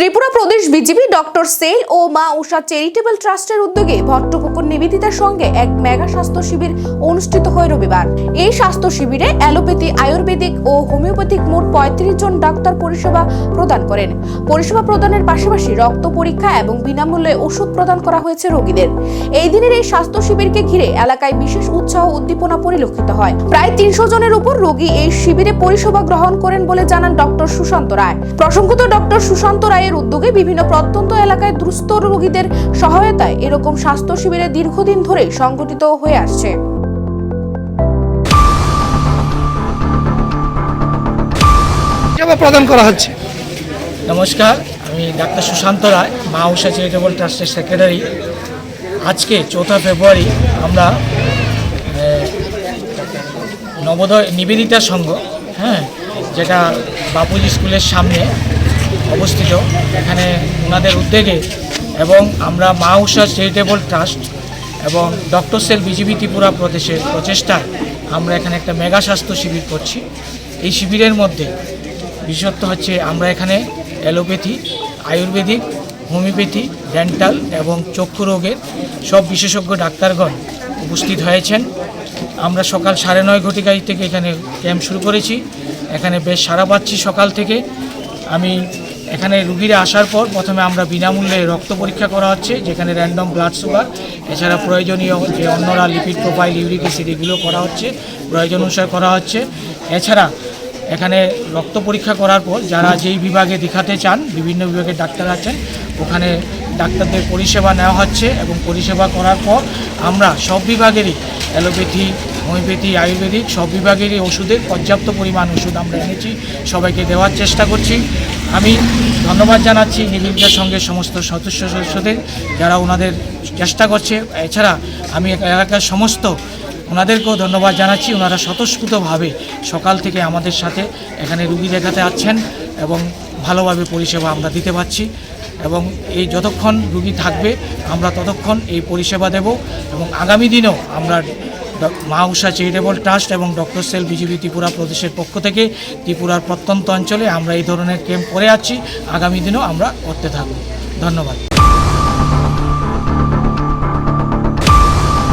ত্রিপুরা প্রদেশ BJP doctor cell ও মা উষা চ্যারিটেবল ট্রাস্টের উদ্যোগে ভট্টপুকুর নিবেদিতার সঙ্গে এক মেগা স্বাস্থ্য শিবির অনুষ্ঠিত হয় রবিবার। এই স্বাস্থ্য শিবিরে অ্যালোপ্যাথি, আয়ুর্বেদিক ও হোমিওপ্যাথিক মোট পঁয়ত্রিশ জন ডাক্তার পরিষেবা প্রদান করেন। পরিষেবা প্রদানের পাশাপাশি রক্ত পরীক্ষা এবং বিনামূল্যে ওষুধ প্রদান করা হয়েছে রোগীদের। এই দিনের এই স্বাস্থ্য শিবিরকে ঘিরে এলাকায় বিশেষ উৎসাহ উদ্দীপনা পরিলক্ষিত হয়। প্রায় তিনশো জনের উপর রোগী এই শিবিরে পরিষেবা গ্রহণ করেন বলে জানান ডক্টর সুশান্ত রায়। প্রসঙ্গত, ডক্টর সুশান্ত রায়ের উদ্যোগে বিভিন্ন প্রত্যন্ত এলাকায় দুস্থ রোগীদের সহায়তায় এরকম স্বাস্থ্য শিবিরে দীর্ঘদিন ধরে সংগঠিত হয়ে আসছে। প্রদান করা হচ্ছে। নমস্কার আমি ডাক্তার সুশান্ত রায় মা উষা চ্যারিটেবল ট্রাস্টের সেক্রেটারি আজকে চৌঠা ফেব্রুয়ারি আমরা নবোদয় নিবেদিতা সংঘ হ্যাঁ যেটা বাপুজি স্কুলের সামনে অবস্থিত। এখানে ওনাদের উদ্যোগে এবং আমরা মা উষা চ্যারিটেবল ট্রাস্ট এবং ডক্টর সেল বিজিবি ত্রিপুরা প্রদেশের প্রচেষ্টায় আমরা এখানে একটা মেগা স্বাস্থ্য শিবির করছি। এই শিবিরের মধ্যে বিশেষত্ব হচ্ছে আমরা এখানে অ্যালোপ্যাথি, আয়ুর্বেদিক, হোমিওপ্যাথি, ডেন্টাল এবং চক্ষু রোগের সব বিশেষজ্ঞ ডাক্তারগণ উপস্থিত হয়েছেন। আমরা সকাল সাড়ে নয় ঘটিকায় থেকে এখানে ক্যাম্প শুরু করেছি। এখানে বেশ সারা পাচ্ছি সকাল থেকে। আমি এখানে রুগীরা আসার পর প্রথমে আমরা বিনামূল্যে রক্ত পরীক্ষা করা হচ্ছে, যেখানে র্যান্ডম ব্লাড সুগার এছাড়া প্রয়োজনীয় যে অন্যরা লিপিড প্রোফাইল ইউরিক অ্যাসিড এগুলো করা হচ্ছে, প্রয়োজন অনুসারে করা হচ্ছে। এছাড়া এখানে রক্ত পরীক্ষা করার পর যারা যেই বিভাগে দেখাতে চান, বিভিন্ন বিভাগের ডাক্তার আছেন, ওখানে ডাক্তারদের পরিষেবা নেওয়া হচ্ছে এবং পরিষেবা করার পর আমরা সব বিভাগেরই অ্যালোপ্যাথি হোমিওপ্যাথি, আয়ুর্বেদিক সব বিভাগেরই ওষুধের পর্যাপ্ত পরিমাণ ওষুধ আমরা এনেছি, সবাইকে দেওয়ার চেষ্টা করছি। আমি ধন্যবাদ জানাচ্ছি নিবেদিতার সঙ্গে সমস্ত সদস্য সদস্যদের যারা ওনাদের চেষ্টা করছে। এছাড়া আমি এলাকার সমস্ত ওনাদেরকেও ধন্যবাদ জানাচ্ছি। ওনারা স্বতঃস্ফূর্তভাবে সকাল থেকে আমাদের সাথে এখানে রুগী দেখাতে আসছেন এবং ভালোভাবে পরিষেবা আমরা দিতে পারছি এবং এই যতক্ষণ রুগী থাকবে, আমরা ততক্ষণ এই পরিষেবা দেব এবং আগামী দিনেও আমরা মা উষা চ্যারিটেবল ট্রাস্ট এবং ডক্টর সেল বিজেপি ত্রিপুরা প্রদেশের পক্ষ থেকে ত্রিপুরার প্রত্যন্ত অঞ্চলে আমরা এই ধরনের ক্যাম্প করে আছি। আগামী দিনেও আমরা করতে থাকব। ধন্যবাদ।